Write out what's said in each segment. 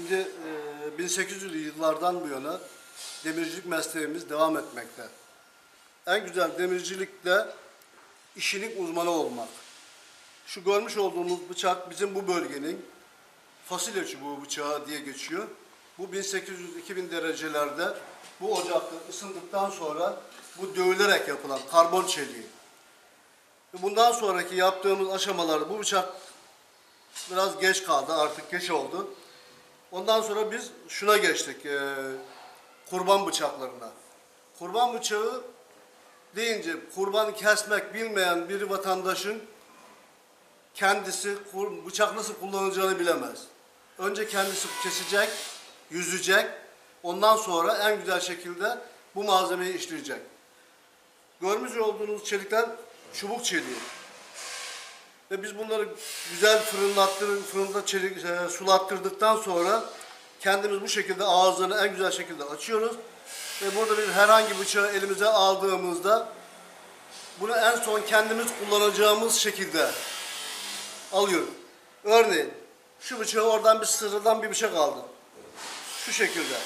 Şimdi e, 1800'lü yıllardan bu yana demircilik mesleğimiz devam etmekte. En güzel demircilikte işinin uzmanı olmak. Şu görmüş olduğumuz bıçak bizim bu bölgenin fasulye çubuğu bıçağı diye geçiyor. Bu 1800-2000 derecelerde bu ocakta ısındıktan sonra bu dövülerek yapılan karbon çeliği. Bundan sonraki yaptığımız aşamalarda bu bıçak biraz geç kaldı artık geç oldu. Ondan sonra biz şuna geçtik eee, kurban bıçaklarına. Kurban bıçağı deyince kurban kesmek bilmeyen bir vatandaşın kendisi bıçak nasıl kullanılacağını bilemez. Önce kendisi kesecek, yüzecek. Ondan sonra en güzel şekilde bu malzemeyi işleyecek. Görmüş olduğunuz çelikler çubuk çeliği. Ve biz bunları güzel fırınlattır, fırında çelik, e, sulattırdıktan sonra kendimiz bu şekilde ağızlarını en güzel şekilde açıyoruz. Ve burada bir herhangi bıçağı elimize aldığımızda bunu en son kendimiz kullanacağımız şekilde alıyoruz. Örneğin şu bıçağı oradan bir sıradan bir bıçak aldım. Şu şekilde.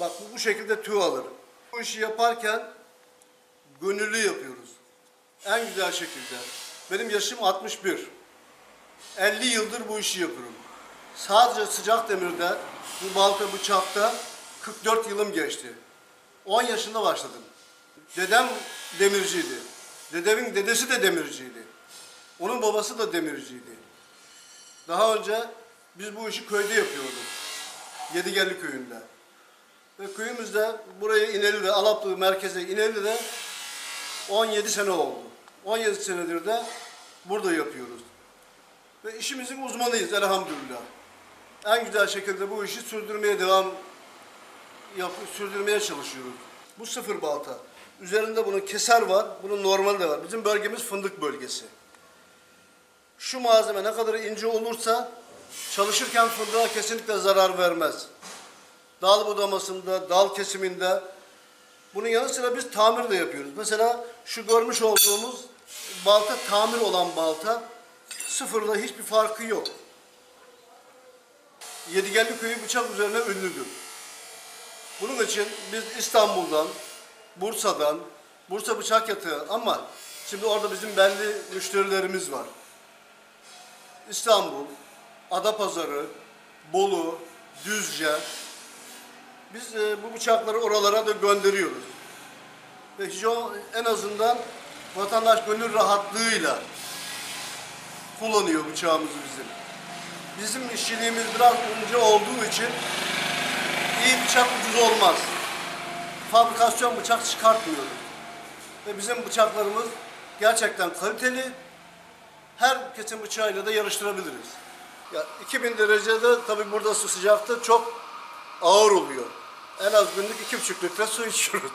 Bak bu, bu şekilde tüy alır. Bu işi yaparken gönüllü yapıyoruz. En güzel şekilde. Benim yaşım 61. 50 yıldır bu işi yapıyorum. Sadece sıcak demirde, bu balta bıçakta 44 yılım geçti. 10 yaşında başladım. Dedem demirciydi. Dedemin dedesi de demirciydi. Onun babası da demirciydi. Daha önce biz bu işi köyde yapıyorduk. Yedigelli köyünde. Ve köyümüzde buraya İneli'de, Alaplı merkeze İneli'de 17 sene oldu. 17 senedir de burada yapıyoruz. Ve işimizin uzmanıyız elhamdülillah. En güzel şekilde bu işi sürdürmeye devam yap, sürdürmeye çalışıyoruz. Bu sıfır balta. Üzerinde bunun keser var, bunun normal de var. Bizim bölgemiz fındık bölgesi. Şu malzeme ne kadar ince olursa çalışırken fındığa kesinlikle zarar vermez. Dal budamasında, dal kesiminde bunun yanı sıra biz tamir de yapıyoruz. Mesela şu görmüş olduğumuz balta tamir olan balta sıfırla hiçbir farkı yok. Yedigelli köyü bıçak üzerine ünlüdür. Bunun için biz İstanbul'dan, Bursa'dan, Bursa bıçak yatağı ama şimdi orada bizim belli müşterilerimiz var. İstanbul, Adapazarı, Bolu, Düzce. Biz e, bu bıçakları oralara da gönderiyoruz. Ve en azından vatandaş gönül rahatlığıyla kullanıyor bıçağımızı bizim. Bizim işçiliğimiz biraz ince olduğu için iyi bıçak ucuz olmaz. Fabrikasyon bıçak çıkartmıyoruz. Ve bizim bıçaklarımız gerçekten kaliteli. Her kesim bıçağıyla da yarıştırabiliriz. Ya 2000 derecede tabii burada su sıcakta çok ağır oluyor. En az günlük iki buçuk litre su içiyoruz.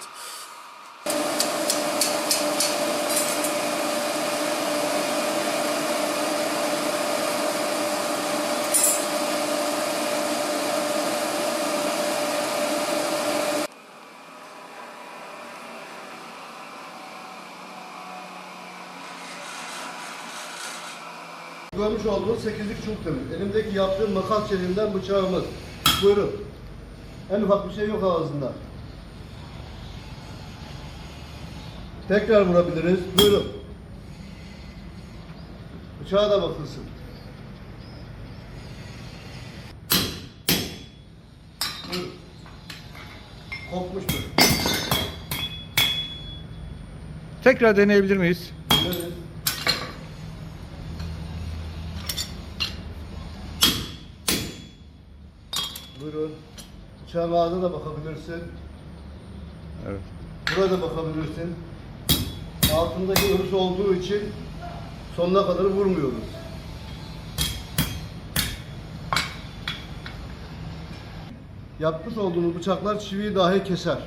Görmüş olduğunuz sekizlik çubuk demir. Elimdeki yaptığım makas çeliğinden bıçağımız. Buyurun. En ufak bir şey yok ağzında. Tekrar vurabiliriz. Buyurun. Bıçağa da bakılsın. Buyurun. Kopmuştur. Tekrar deneyebilir miyiz? Evet. Buyurun. Bıçağın ağzına da bakabilirsin. Evet. Burada bakabilirsin. Altındaki ırız olduğu için sonuna kadar vurmuyoruz. Yapmış olduğumuz bıçaklar çiviyi dahi keser.